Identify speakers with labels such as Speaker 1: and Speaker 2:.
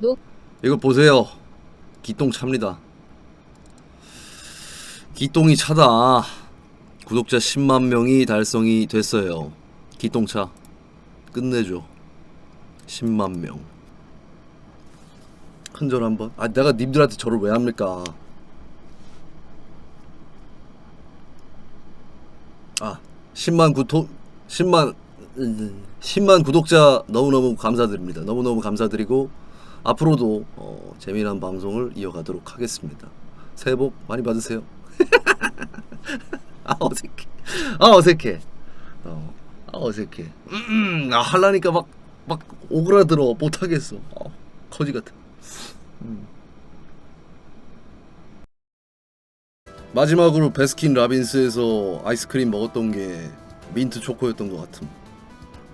Speaker 1: 녹.
Speaker 2: 이거 보세요. 기똥 찹니다. 기똥이 차다. 구독자 10만 명이 달성이 됐어요. 기똥 차. 끝내줘. 10만 명. 큰절 한번. 아, 내가 님들한테 저를 왜 합니까? 아, 10만 구토 10만 음, 10만 구독자 너무너무 감사드립니다. 너무너무 감사드리고 앞으로도 어, 재미난 방송을 이어가도록 하겠습니다. 새해 복 많이 받으세요. 아 어색해. 아 어색해. 어, 아 어색해. 음, 아 할라니까 막 막 오그라들어 못하겠어. 어, 거지 같아. 음. 마지막으로 베스킨 라빈스에서 아이스크림 먹었던 게 민트 초코였던 것 같음.